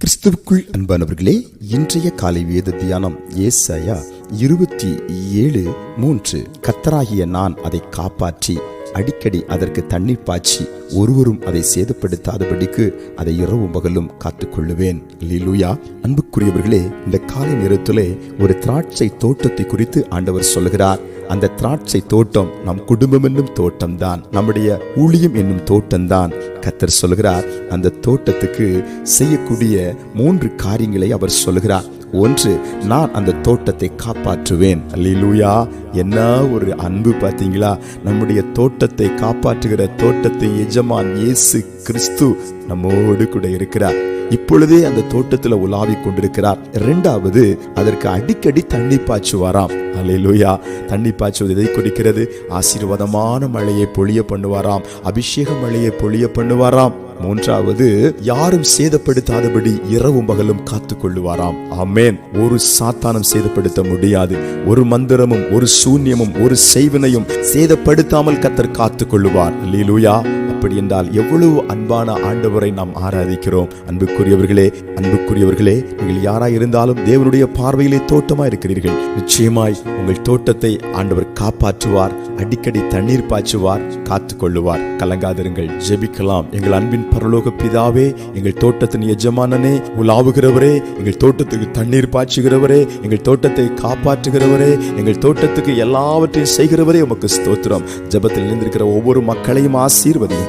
கிறிஸ்துவுக்குள் அன்பானவர்களே இன்றைய காலை வேத தியானம் ஏசாயா இருபத்தி ஏழு மூன்று. கத்தராகிய நான் அதை காப்பாற்றி அடிக்கடி அதற்கு தண்ணீர் பாய்ச்சி ஒருவரும் அதை சேதப்படுத்தாதபடிக்கு அதை இரவும் பகலும் காத்துக்கொள்ளுவேன். லீலுயா அன்புக்குரியவர்களே இந்த காலை நேரத்திலே ஒரு திராட்சை தோட்டத்தை குறித்து ஆண்டவர் சொல்கிறார் அந்த திராட்சை தோட்டம் நம் குடும்பம் என்னும் தோட்டம்தான். நம்முடைய ஊழியம் என்னும் தோட்டம்தான். கத்தர் சொல்கிறார் அந்த தோட்டத்துக்கு செய்யக்கூடிய மூன்று காரியங்களை அவர் சொல்கிறார் ஒன்று நான் அந்த தோட்டத்தை காப்பாற்றுவேன். அல்லேலூயா. என்ன ஒரு அன்பு பார்த்தீங்களா? நம்முடைய தோட்டத்தை காப்பாற்றுகிற தோட்டத்தை எஜமான் இயேசு கிறிஸ்து நம்மோடு கூட இருக்கிறார். இப்பொழுதே அந்த தோட்டத்துல உலாவி கொண்டிருக்கிறார். இரண்டாவது அதற்கு அடிக்கடி தண்ணி பாய்ச்சுவாராம். அலையிலூயா தண்ணி பாய்ச்சுவது எதை குறிக்கிறது? ஆசீர்வாதமான மழையை பொழிய பண்ணுவாராம். அபிஷேக மழையை பொழிய பண்ணுவாராம். மூன்றாவது யாரும் சேதப்படுத்தாதபடி இரவும் பகலும் காத்து கொள்ளுவாராம் ஆமேன். ஒரு சாத்தானம் சேதப்படுத்த முடியாது. ஒரு மந்திரமும் ஒரு சூன்யமும் ஒரு செய்வினையும் சேதப்படுத்தாமல் கத்தர் காத்து கொள்ளுவார் லீலுயா அப்படி என்றால் எவ்வளவு அன்பான ஆண்டவரை நாம் ஆராதிக்கிறோம். அன்புக்குரியவர்களே அன்புக்குரியவர்களே நீங்கள் யாராய் இருந்தாலும் தேவனுடைய பார்வையிலே தோட்டமா இருக்கிறீர்கள். நிச்சயமாய் உங்கள் தோட்டத்தை ஆண்டவர் காப்பாற்றுவார் அடிக்கடி தண்ணீர் பாய்ச்சுவார் காத்து கொள்ளுவார் கலங்காதிருங்கள் ஜெபிக்கலாம். எங்கள் அன்பின் பரலோக பிதாவே எங்கள் தோட்டத்தின் எஜமானனே உலாவுகிறவரே எங்கள் தோட்டத்துக்கு தண்ணீர் பாய்ச்சுகிறவரே எங்கள் தோட்டத்தை காப்பாற்றுகிறவரே எங்கள் தோட்டத்துக்கு எல்லாவற்றையும் செய்கிறவரே உமக்கு ஸ்தோத்திரம். ஜெபத்தில் நினைந்திருக்கிற ஒவ்வொரு மக்களையும் ஆசீர்வதியும்